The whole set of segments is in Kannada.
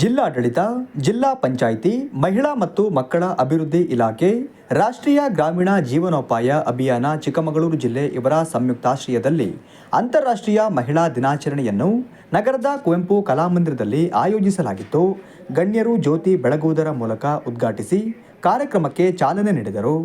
ಜಿಲ್ಲಾಡಳಿತ, ಜಿಲ್ಲಾ ಪಂಚಾಯಿತಿ, ಮಹಿಳಾ ಮತ್ತು ಮಕ್ಕಳ ಅಭಿವೃದ್ಧಿ ಇಲಾಖೆ, ರಾಷ್ಟ್ರೀಯ ಗ್ರಾಮೀಣ ಜೀವನೋಪಾಯ ಅಭಿಯಾನ ಚಿಕ್ಕಮಗಳೂರು ಜಿಲ್ಲೆ ಇವರ ಸಂಯುಕ್ತಾಶ್ರಯದಲ್ಲಿ ಅಂತಾರಾಷ್ಟ್ರೀಯ ಮಹಿಳಾ ದಿನಾಚರಣೆಯನ್ನು ನಗರದ ಕುವೆಂಪು ಕಲಾಮಂದಿರದಲ್ಲಿ ಆಯೋಜಿಸಲಾಗಿತ್ತು. ಗಣ್ಯರು ಜ್ಯೋತಿ ಬೆಳಗುವುದರ ಮೂಲಕ ಉದ್ಘಾಟಿಸಿ ಕಾರ್ಯಕ್ರಮಕ್ಕೆ ಚಾಲನೆ ನೀಡಿದರು.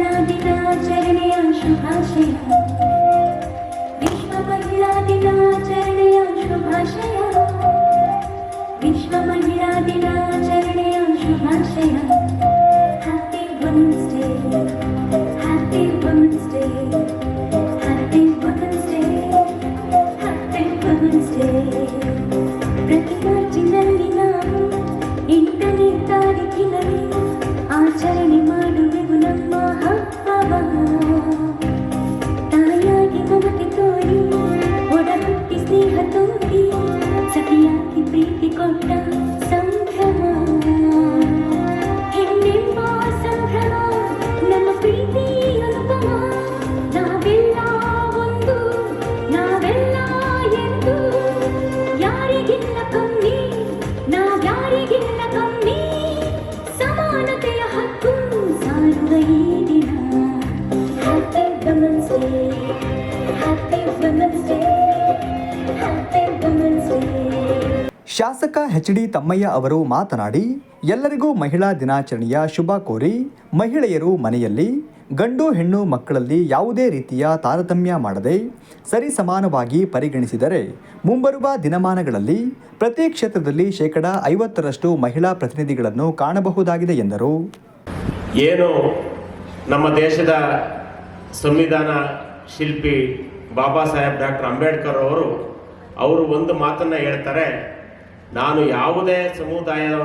ವಿಶ್ವ ಮಹಿಳಾ ದಿನಾಚರಣೆಯ ಶುಭಾಶಯ ವಿಶ್ವ ಮಹಿಳಾ ದಿನಾಚರಣೆಯ ಶುಭಾಶಯ ವಿಶ್ವ ಮಹಿಳಾ ದಿನಾಚರಣೆಯ ಶುಭಾಶಯ happy women's day happy women's ಶಾಸಕ ಎಚ್ ಡಿ ತಮ್ಮಯ್ಯ ಅವರು ಮಾತನಾಡಿ, ಎಲ್ಲರಿಗೂ ಮಹಿಳಾ ದಿನಾಚರಣೆಯ ಶುಭ ಕೋರಿ ಮಹಿಳೆಯರು ಮನೆಯಲ್ಲಿ, ಗಂಡು ಹೆಣ್ಣು ಮಕ್ಕಳಲ್ಲಿ ಯಾವುದೇ ರೀತಿಯ ತಾರತಮ್ಯ ಮಾಡದೆ, ಸರಿಸಮಾನವಾಗಿ ಪರಿಗಣಿಸಿದರೆ ಮುಂಬರುವ ದಿನಮಾನಗಳಲ್ಲಿ ಪ್ರತಿ ಕ್ಷೇತ್ರದಲ್ಲಿ ಶೇಕಡ ಐವತ್ತರಷ್ಟು ಮಹಿಳಾ ಪ್ರತಿನಿಧಿಗಳನ್ನು ಕಾಣಬಹುದಾಗಿದೆ ಎಂದರು. ಏನು ನಮ್ಮ ದೇಶದ ಸಂವಿಧಾನ ಶಿಲ್ಪಿ ಬಾಬಾ ಸಾಹೇಬ್ ಡಾಕ್ಟರ್ ಅಂಬೇಡ್ಕರ್ ಅವರು ಅವರು ಒಂದು ಮಾತನ್ನು ಹೇಳ್ತಾರೆ ನಾನು ಯಾವುದೇ ಸಮುದಾಯದ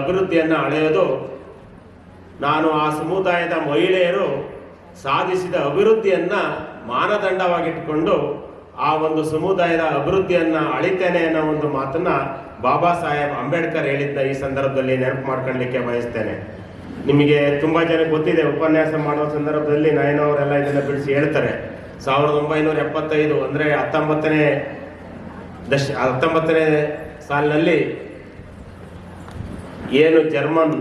ಅಭಿವೃದ್ಧಿಯನ್ನು ಅಳೆಯೋದು, ನಾನು ಆ ಸಮುದಾಯದ ಮಹಿಳೆಯರು ಸಾಧಿಸಿದ ಅಭಿವೃದ್ಧಿಯನ್ನು ಮಾನದಂಡವಾಗಿಟ್ಟುಕೊಂಡು ಆ ಒಂದು ಸಮುದಾಯದ ಅಭಿವೃದ್ಧಿಯನ್ನು ಅಳಿತೇನೆ ಅನ್ನೋ ಒಂದು ಮಾತನ್ನು ಬಾಬಾ ಸಾಹೇಬ್ ಅಂಬೇಡ್ಕರ್ ಹೇಳಿದ್ದ ಈ ಸಂದರ್ಭದಲ್ಲಿ ನೆನಪು ಮಾಡ್ಕೊಳ್ಳಿಕ್ಕೆ ಬಯಸ್ತೇನೆ. ನಿಮಗೆ ತುಂಬ ಜನ ಗೊತ್ತಿದೆ, ಉಪನ್ಯಾಸ ಮಾಡುವ ಸಂದರ್ಭದಲ್ಲಿ ನಾಯನವರೆಲ್ಲ ಇದನ್ನು ಬಿಡಿಸಿ ಹೇಳ್ತಾರೆ. ಸಾವಿರದ ಒಂಬೈನೂರ ಎಪ್ಪತ್ತೈದು ಅಂದರೆ ಹತ್ತೊಂಬತ್ತನೇ ದಶ ಹತ್ತೊಂಬತ್ತನೇ ಸಾಲಿನಲ್ಲಿ ಏನು ಜರ್ಮನ್,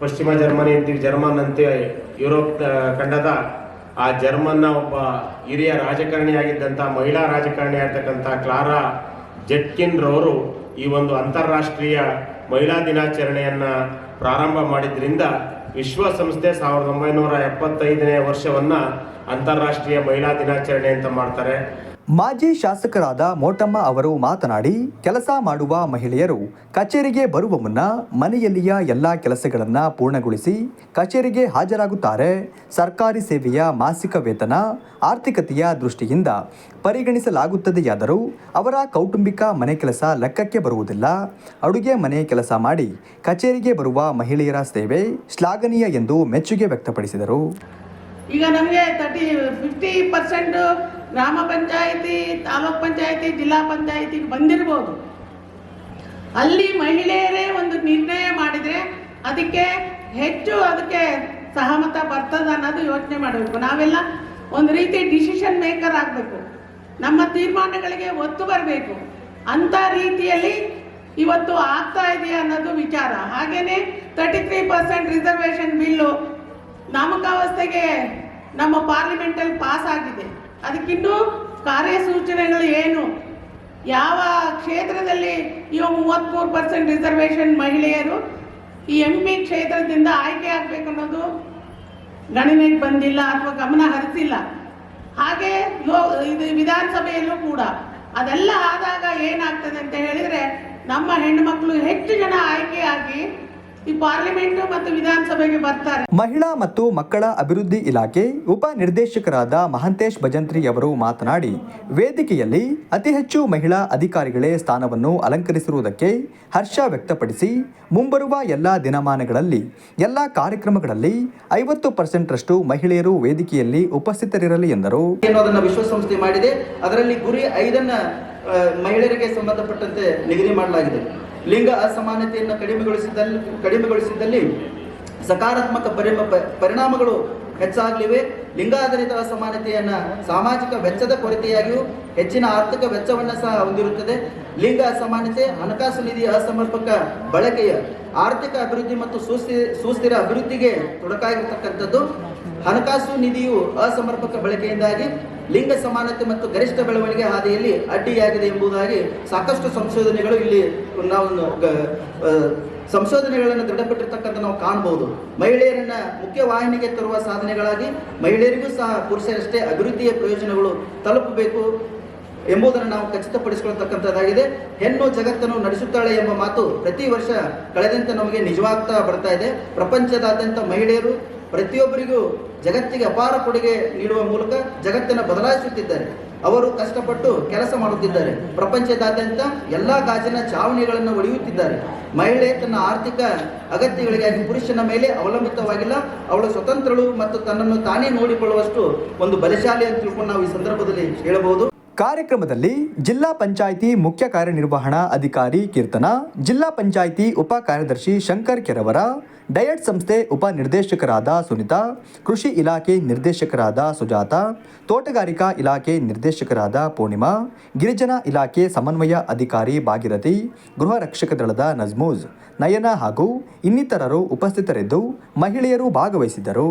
ಪಶ್ಚಿಮ ಜರ್ಮನಿ ಅಂತೀವಿ, ಜರ್ಮನ್ ಅಂತ ಯುರೋಪ್ ಖಂಡದ ಆ ಜರ್ಮನ್ನ ಒಬ್ಬ ಹಿರಿಯ ರಾಜಕಾರಣಿಯಾಗಿದ್ದಂಥ, ಮಹಿಳಾ ರಾಜಕಾರಣಿ ಆಗ್ತಕ್ಕಂಥ ಕ್ಲಾರಾ ಜೆಟ್ಕಿನ್ ರವರು ಈ ಒಂದು ಅಂತಾರಾಷ್ಟ್ರೀಯ ಮಹಿಳಾ ದಿನಾಚರಣೆಯನ್ನು ಪ್ರಾರಂಭ ಮಾಡಿದ್ರಿಂದ ವಿಶ್ವಸಂಸ್ಥೆ ಸಾವಿರದ ಒಂಬೈನೂರ ಎಪ್ಪತ್ತೈದನೇ ವರ್ಷವನ್ನು ಅಂತಾರಾಷ್ಟ್ರೀಯ ಮಹಿಳಾ ದಿನಾಚರಣೆ ಅಂತ ಮಾಡ್ತಾರೆ. ಮಾಜಿ ಶಾಸಕರಾದ ಮೋಟಮ್ಮ ಅವರು ಮಾತನಾಡಿ, ಕೆಲಸ ಮಾಡುವ ಮಹಿಳೆಯರು ಕಚೇರಿಗೆ ಬರುವ ಮುನ್ನ ಮನೆಯಲ್ಲಿಯ ಎಲ್ಲ ಕೆಲಸಗಳನ್ನು ಪೂರ್ಣಗೊಳಿಸಿ ಕಚೇರಿಗೆ ಹಾಜರಾಗುತ್ತಾರೆ. ಸರ್ಕಾರಿ ಸೇವೆಯ ಮಾಸಿಕ ವೇತನ ಆರ್ಥಿಕತೆಯ ದೃಷ್ಟಿಯಿಂದ ಪರಿಗಣಿಸಲಾಗುತ್ತದೆಯಾದರೂ ಅವರ ಕೌಟುಂಬಿಕ ಮನೆ ಕೆಲಸ ಲೆಕ್ಕಕ್ಕೆ ಬರುವುದಿಲ್ಲ. ಅಡುಗೆ ಮನೆ ಕೆಲಸ ಮಾಡಿ ಕಚೇರಿಗೆ ಬರುವ ಮಹಿಳೆಯರ ಸೇವೆ ಶ್ಲಾಘನೀಯ ಎಂದು ಮೆಚ್ಚುಗೆ ವ್ಯಕ್ತಪಡಿಸಿದರು. ಈಗ ನಮಗೆ ತರ್ಟಿ ಫಿಫ್ಟಿ ಪರ್ಸೆಂಟ್ ಗ್ರಾಮ ಪಂಚಾಯಿತಿ, ತಾಲೂಕ್ ಪಂಚಾಯಿತಿ, ಜಿಲ್ಲಾ ಪಂಚಾಯಿತಿಗೆ ಬಂದಿರ್ಬೋದು. ಅಲ್ಲಿ ಮಹಿಳೆಯರೇ ಒಂದು ನಿರ್ಣಯ ಮಾಡಿದರೆ ಅದಕ್ಕೆ ಹೆಚ್ಚು ಅದಕ್ಕೆ ಸಹಮತ ಬರ್ತದ ಅನ್ನೋದು ಯೋಚನೆ ಮಾಡಬೇಕು. ನಾವೆಲ್ಲ ಒಂದು ರೀತಿ ಡಿಸಿಷನ್ ಮೇಕರ್ ಆಗಬೇಕು. ನಮ್ಮ ತೀರ್ಮಾನಗಳಿಗೆ ಒತ್ತು ಬರಬೇಕು. ಅಂಥ ರೀತಿಯಲ್ಲಿ ಇವತ್ತು ಆಗ್ತಾ ಇದೆಯಾ ಅನ್ನೋದು ವಿಚಾರ. ಹಾಗೆಯೇ thirty three percent reservation bill ನಾಮಕಾವಸ್ಥೆಗೆ ನಮ್ಮ ಪಾರ್ಲಿಮೆಂಟಲ್ಲಿ ಪಾಸ್ ಆಗಿದೆ. ಅದಕ್ಕಿನ್ನೂ ಕಾರ್ಯಸೂಚನೆಗಳು ಏನು? ಯಾವ ಕ್ಷೇತ್ರದಲ್ಲಿ ಇವಾಗ ಮೂವತ್ತ್ಮೂರು ಪರ್ಸೆಂಟ್ ರಿಸರ್ವೇಷನ್ ಮಹಿಳೆಯರು ಈ ಎಂ ಪಿ ಕ್ಷೇತ್ರದಿಂದ ಆಯ್ಕೆ ಆಗಬೇಕು ಅನ್ನೋದು ಗಣನೆಗೆ ಬಂದಿಲ್ಲ ಅಥವಾ ಗಮನ ಹರಿಸಿಲ್ಲ. ಹಾಗೆ ಲೋ, ಇದು ವಿಧಾನಸಭೆಯಲ್ಲೂ ಕೂಡ. ಅದೆಲ್ಲ ಆದಾಗ ಏನಾಗ್ತದೆ ಅಂತ ಹೇಳಿದರೆ ನಮ್ಮ ಹೆಣ್ಣುಮಕ್ಕಳು ಹೆಚ್ಚು ಜನ ಆಯ್ಕೆಯಾಗಿ ಈ ಪಾರ್ಲಿಮೆಂಟ್ ಮತ್ತು ವಿಧಾನಸಭೆಗೆ ಬರ್ತಾರೆ. ಮಹಿಳಾ ಮತ್ತು ಮಕ್ಕಳ ಅಭಿವೃದ್ಧಿ ಇಲಾಖೆ ಉಪ ನಿರ್ದೇಶಕರಾದ ಮಹಂತೇಶ್ ಭಜಂತ್ರಿ ಅವರು ಮಾತನಾಡಿ ವೇದಿಕೆಯಲ್ಲಿ ಅತಿ ಹೆಚ್ಚು ಮಹಿಳಾ ಅಧಿಕಾರಿಗಳೇ ಸ್ಥಾನವನ್ನು ಅಲಂಕರಿಸಿರುವುದಕ್ಕೆ ಹರ್ಷ ವ್ಯಕ್ತಪಡಿಸಿ ಮುಂಬರುವ ಎಲ್ಲ ದಿನಮಾನಗಳಲ್ಲಿ ಎಲ್ಲ ಕಾರ್ಯಕ್ರಮಗಳಲ್ಲಿ ಐವತ್ತು ಪರ್ಸೆಂಟ್ರಷ್ಟು ಮಹಿಳೆಯರು ವೇದಿಕೆಯಲ್ಲಿ ಉಪಸ್ಥಿತರಿರಲಿ ಎಂದರು. ವಿಶ್ವಸಂಸ್ಥೆ ಮಾಡಿದೆ. ಅದರಲ್ಲಿ ಗುರಿ ಐದನ್ನ ಮಹಿಳೆಯರಿಗೆ ಸಂಬಂಧಪಟ್ಟಂತೆ ನಿಗದಿ ಮಾಡಲಾಗಿದೆ. ಲಿಂಗ ಅಸಮಾನತೆಯನ್ನು ಕಡಿಮೆಗೊಳಿಸಿದಲ್ಲಿ ಕಡಿಮೆಗೊಳಿಸಿದಲ್ಲಿ ಸಕಾರಾತ್ಮಕ ಪರಿಮ ಪರಿಣಾಮಗಳು ಹೆಚ್ಚಾಗಲಿವೆ. ಲಿಂಗಾಧಾರಿತ ಅಸಮಾನತೆಯನ್ನು ಸಾಮಾಜಿಕ ವೆಚ್ಚದ ಕೊರತೆಯಾಗಿಯೂ ಹೆಚ್ಚಿನ ಆರ್ಥಿಕ ವೆಚ್ಚವನ್ನು ಸಹ ಹೊಂದಿರುತ್ತದೆ. ಲಿಂಗ ಅಸಮಾನತೆ, ಹಣಕಾಸು ನಿಧಿ ಅಸಮರ್ಪಕ ಬಳಕೆಯ ಆರ್ಥಿಕ ಅಭಿವೃದ್ಧಿ ಮತ್ತು ಸುಸ್ಥಿ, ಸುಸ್ಥಿರ ಅಭಿವೃದ್ಧಿಗೆ ತೊಡಕಾಗಿರ್ತಕ್ಕಂಥದ್ದು. ಹಣಕಾಸು ನಿಧಿಯು ಅಸಮರ್ಪಕ ಬಳಕೆಯಿಂದಾಗಿ ಲಿಂಗ ಸಮಾನತೆ ಮತ್ತು ಗರಿಷ್ಠ ಬೆಳವಣಿಗೆ ಹಾದಿಯಲ್ಲಿ ಅಡ್ಡಿಯಾಗಿದೆ ಎಂಬುದಾಗಿ ಸಾಕಷ್ಟು ಸಂಶೋಧನೆಗಳು ಇಲ್ಲಿ ನಾವು ಸಂಶೋಧನೆಗಳನ್ನು ದೃಢಪಟ್ಟಿರ್ತಕ್ಕಂಥ ನಾವು ಕಾಣಬಹುದು ಮಹಿಳೆಯರನ್ನ ಮುಖ್ಯ ವಾಹಿನಿಗೆ ತರುವ ಸಾಧನೆಗಳಾಗಿ ಮಹಿಳೆಯರಿಗೂ ಸಹ ಪುರುಷರಷ್ಟೇ ಅಭಿವೃದ್ಧಿಯ ಪ್ರಯೋಜನಗಳು ತಲುಪಬೇಕು ಎಂಬುದನ್ನು ನಾವು ಖಚಿತಪಡಿಸಿಕೊಳ್ತಕ್ಕಂಥದ್ದಾಗಿದೆ ಹೆಣ್ಣು ಜಗತ್ತನ್ನು ನಡೆಸುತ್ತಾಳೆ ಎಂಬ ಮಾತು ಪ್ರತಿ ವರ್ಷ ಕಳೆದಂತೆ ನಮಗೆ ನಿಜವಾಗ್ತಾ ಬರ್ತಾ ಇದೆ. ಪ್ರಪಂಚದಾದ್ಯಂತ ಮಹಿಳೆಯರು ಪ್ರತಿಯೊಬ್ಬರಿಗೂ ಜಗತ್ತಿಗೆ ಅಪಾರ ಕೊಡುಗೆ ನೀಡುವ ಮೂಲಕ ಜಗತ್ತನ್ನು ಬದಲಾಯಿಸುತ್ತಿದ್ದಾರೆ. ಅವರು ಕಷ್ಟಪಟ್ಟು ಕೆಲಸ ಮಾಡುತ್ತಿದ್ದಾರೆ. ಪ್ರಪಂಚದಾದ್ಯಂತ ಎಲ್ಲ ಗಾಜಿನ ಚಾವಣಿಗಳನ್ನು ಒಡೆಯುತ್ತಿದ್ದಾರೆ. ಮಹಿಳೆ ತನ್ನ ಆರ್ಥಿಕ ಅಗತ್ಯಗಳಿಗಾಗಿ ಪುರುಷನ ಮೇಲೆ ಅವಲಂಬಿತವಾಗಿಲ್ಲ. ಅವಳು ಸ್ವತಂತ್ರಳು ಮತ್ತು ತನ್ನನ್ನು ತಾನೇ ನೋಡಿಕೊಳ್ಳುವಷ್ಟು ಒಂದು ಬಲಶಾಲಿ ಅಂತ ತಿಳ್ಕೊಂಡು ನಾವು ಈ ಸಂದರ್ಭದಲ್ಲಿ ಹೇಳಬಹುದು. ಕಾರ್ಯಕ್ರಮದಲ್ಲಿ ಜಿಲ್ಲಾ ಪಂಚಾಯಿತಿ ಮುಖ್ಯ ಕಾರ್ಯನಿರ್ವಹಣಾ ಅಧಿಕಾರಿ ಕೀರ್ತನ, ಜಿಲ್ಲಾ ಪಂಚಾಯಿತಿ ಉಪ ಕಾರ್ಯದರ್ಶಿ ಶಂಕರ್ ಕೆರವರ, ಡಯಟ್ ಸಂಸ್ಥೆ ಉಪ ನಿರ್ದೇಶಕರಾದ ಸುನಿತಾ, ಕೃಷಿ ಇಲಾಖೆ ನಿರ್ದೇಶಕರಾದ ಸುಜಾತ, ತೋಟಗಾರಿಕಾ ಇಲಾಖೆ ನಿರ್ದೇಶಕರಾದ ಪೂರ್ಣಿಮಾ, ಗಿರಿಜನ ಇಲಾಖೆ ಸಮನ್ವಯ ಅಧಿಕಾರಿ ಭಾಗಿರಥಿ, ಗೃಹ ರಕ್ಷಕ ದಳದ ನಜ್ಮೂಜ್, ನಯನ ಹಾಗೂ ಇನ್ನಿತರರು ಉಪಸ್ಥಿತರಿದ್ದು ಮಹಿಳೆಯರು ಭಾಗವಹಿಸಿದ್ದರು.